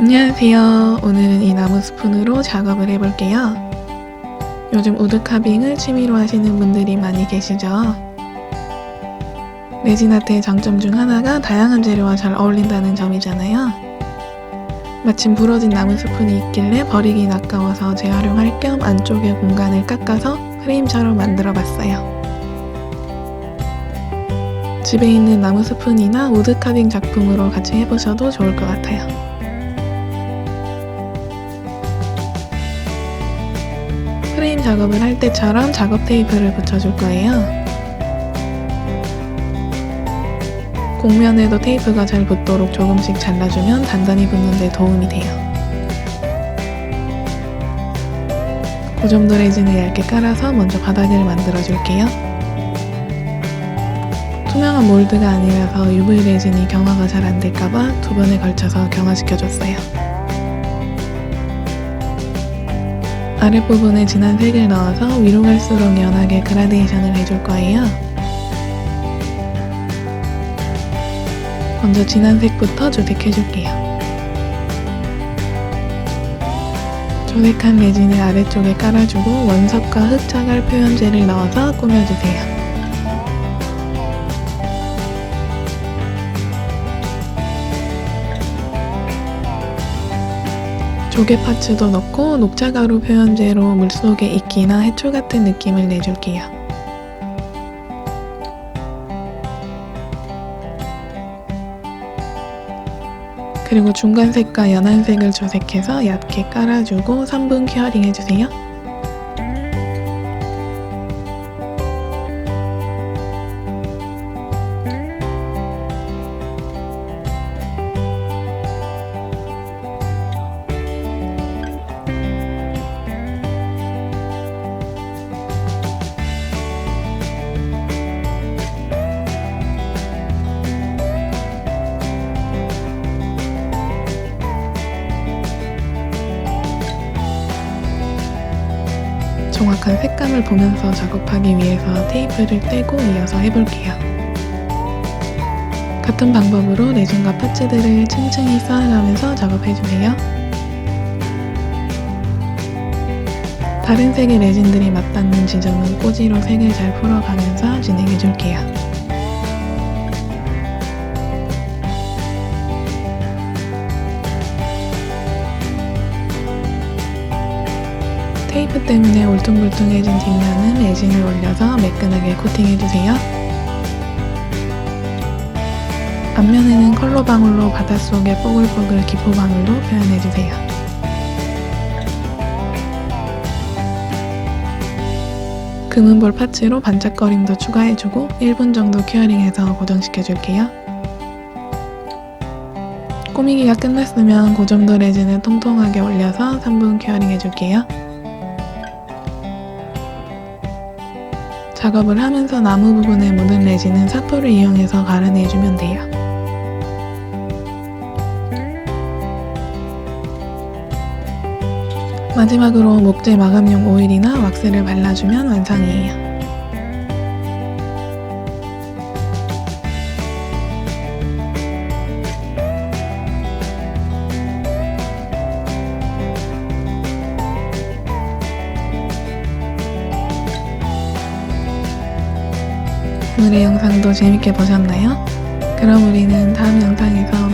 안녕하세요. 오늘은 이 나무 스푼으로 작업을 해볼게요. 요즘 우드카빙을 취미로 하시는 분들이 많이 계시죠? 레진 아트의 장점 중 하나가 다양한 재료와 잘 어울린다는 점이잖아요. 마침 부러진 나무 스푼이 있길래 버리긴 아까워서 재활용할 겸 안쪽의 공간을 깎아서 프레임처럼 만들어 봤어요. 집에 있는 나무 스푼이나 우드카빙 작품으로 같이 해보셔도 좋을 것 같아요. 프레임 작업을 할 때처럼 작업 테이프를 붙여줄 거예요. 곡면에도 테이프가 잘 붙도록 조금씩 잘라주면 단단히 붙는 데 도움이 돼요. 고점 도 레진을 얇게 깔아서 먼저 바닥을 만들어 줄게요. 투명한 몰드가 아니라서 UV 레진이 경화가 잘 안 될까봐 두 번에 걸쳐서 경화시켜줬어요. 아랫부분에 진한 색을 넣어서 위로 갈수록 연하게 그라데이션을 해줄 거예요. 먼저 진한 색부터 조색해줄게요. 조색한 레진을 아래쪽에 깔아주고 원석과 흑자갈 표현제를 넣어서 꾸며주세요. 조개 파츠도 넣고 녹차가루 표현제로 물속에 이끼나 해초 같은 느낌을 내줄게요. 그리고 중간색과 연한색을 조색해서 얇게 깔아주고 3분 큐어링 해주세요. 정확한 색감을 보면서 작업하기 위해서 테이프를 떼고 이어서 해볼게요. 같은 방법으로 레진과 파츠들을 층층이 쌓아가면서 작업해주세요. 다른 색의 레진들이 맞닿는 지점은 꼬지로 색을 잘 풀어가면서 진행해줄게요. 테이프 때문에 울퉁불퉁해진 뒷면은 레진을 올려서 매끈하게 코팅해주세요. 앞면에는 컬러 방울로 바닷속의 뽀글뽀글 기포 방울도 표현해주세요. 금은볼 파츠로 반짝거림도 추가해주고 1분 정도 큐어링해서 고정시켜줄게요. 꾸미기가 끝났으면 고점도 레진을 통통하게 올려서 3분 큐어링 해줄게요. 작업을 하면서 나무 부분에 묻은 레진은 사포를 이용해서 갈아내주면 돼요. 마지막으로 목재 마감용 오일이나 왁스를 발라주면 완성이에요. 오늘의 영상도 재밌게 보셨나요? 그럼 우리는 다음 영상에서.